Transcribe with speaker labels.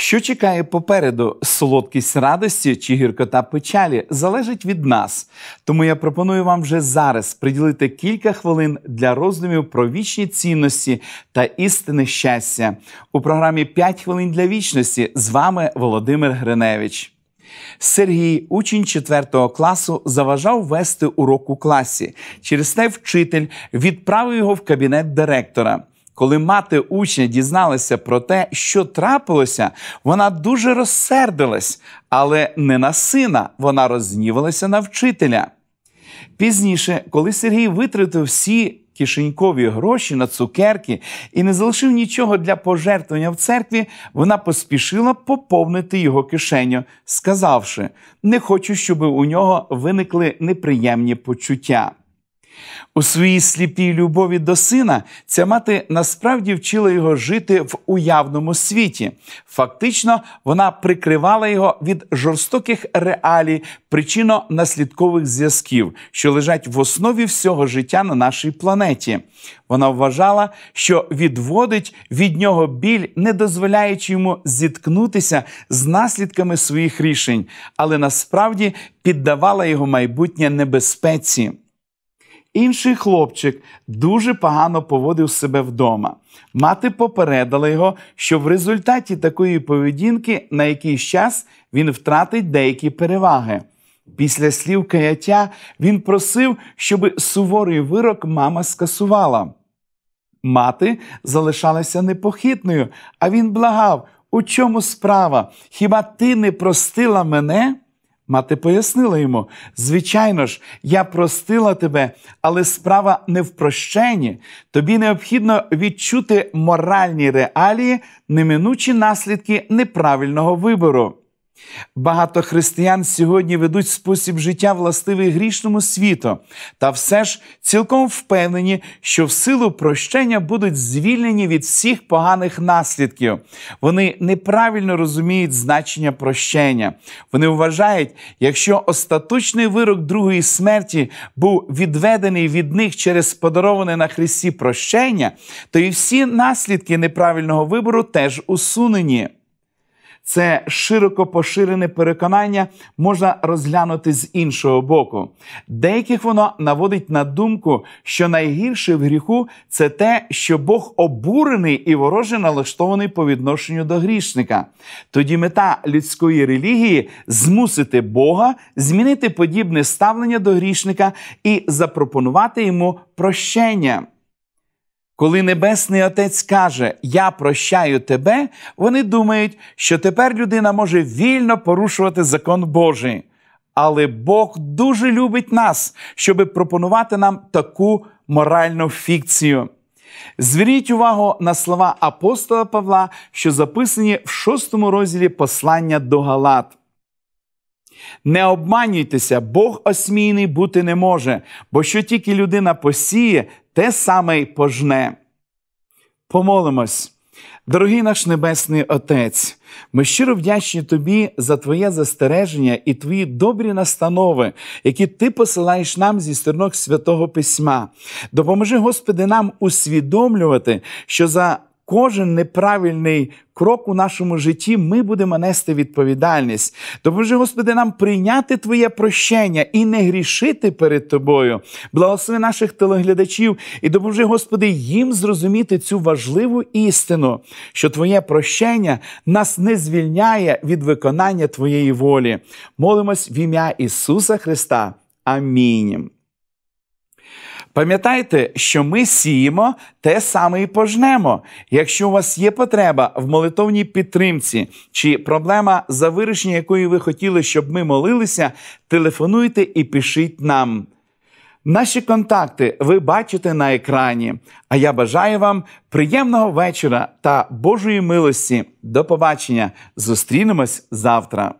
Speaker 1: Що чекає попереду солодкість радості чи гіркота печалі, залежить від нас. Тому я пропоную вам вже зараз приділити кілька хвилин для роздумів про вічні цінності та істини щастя у програмі «5 хвилин для вічності. З вами Володимир Гриневич. Сергій, учень 4 класу, заважав вести урок у класі. Через те вчитель відправив його в кабінет директора. Коли мати учня дізналася про те, що трапилося, вона дуже розсердилась, але не на сина, вона рознівалася на вчителя. Пізніше, коли Сергій витратив всі кишенькові гроші на цукерки і не залишив нічого для пожертвування в церкві, вона поспішила поповнити його кишеню, сказавши: не хочу, щоб у нього виникли неприємні почуття. У своїй сліпій любові до сина ця мати насправді вчила його жити в уявному світі. Фактично, вона прикривала його від жорстоких реалій, причинно-наслідкових зв'язків, що лежать в основі всього життя на нашій планеті. Вона вважала, що відводить від нього біль, не дозволяючи йому зіткнутися з наслідками своїх рішень, але насправді піддавала його майбутнє небезпеці. Інший хлопчик дуже погано поводив себе вдома. Мати попередила його, що в результаті такої поведінки на якийсь час він втратить деякі переваги. Після слів каяття він просив, щоб суворий вирок мама скасувала. Мати залишалася непохитною, а він благав, у чому справа? Хіба ти не простила мене? Мати пояснила йому: звичайно ж, я простила тебе, але справа не в прощенні. Тобі необхідно відчути моральні реалії, неминучі наслідки неправильного вибору. Багато християн сьогодні ведуть спосіб життя властивий грішному світу, та все ж цілком впевнені, що в силу прощення будуть звільнені від всіх поганих наслідків. Вони неправильно розуміють значення прощення. Вони вважають, якщо остаточний вирок другої смерті був відведений від них через подароване на Христі прощення, то і всі наслідки неправильного вибору теж усунені. Це широко поширене переконання можна розглянути з іншого боку. Деяких воно наводить на думку, що найгірше в гріху це те, що Бог обурений і вороже налаштований по відношенню до грішника. Тоді мета людської релігії змусити Бога змінити подібне ставлення до грішника і запропонувати йому прощення. Коли Небесний Отець каже Я прощаю тебе, вони думають, що тепер людина може вільно порушувати закон Божий. Але Бог дуже любить нас, щоб пропонувати нам таку моральну фікцію. Зверніть увагу на слова апостола Павла, що записані в шостому розділі послання до Галат. Не обманюйтеся, Бог осмійний бути не може, бо що тільки людина посіє, те саме й пожне. Помолимось. Дорогий наш Небесний Отець, ми щиро вдячні Тобі за Твоє застереження і Твої добрі настанови, які Ти посилаєш нам зі сторінок Святого Письма. Допоможи, Господи, нам усвідомлювати, що за кожен неправильний крок у нашому житті ми будемо нести відповідальність. Допоможи, Господи, нам прийняти Твоє прощення і не грішити перед Тобою. Благослови наших телеглядачів і допоможи, Господи, їм зрозуміти цю важливу істину, що Твоє прощення нас не звільняє від виконання Твоєї волі. Молимось в ім'я Ісуса Христа. Амінь. Пам'ятайте, що ми сіємо те саме і пожнемо. Якщо у вас є потреба в молитовній підтримці чи проблема, за вирішення якої ви хотіли, щоб ми молилися, телефонуйте і пишіть нам. Наші контакти ви бачите на екрані. А я бажаю вам приємного вечора та Божої милості. До побачення! Зустрінемось завтра.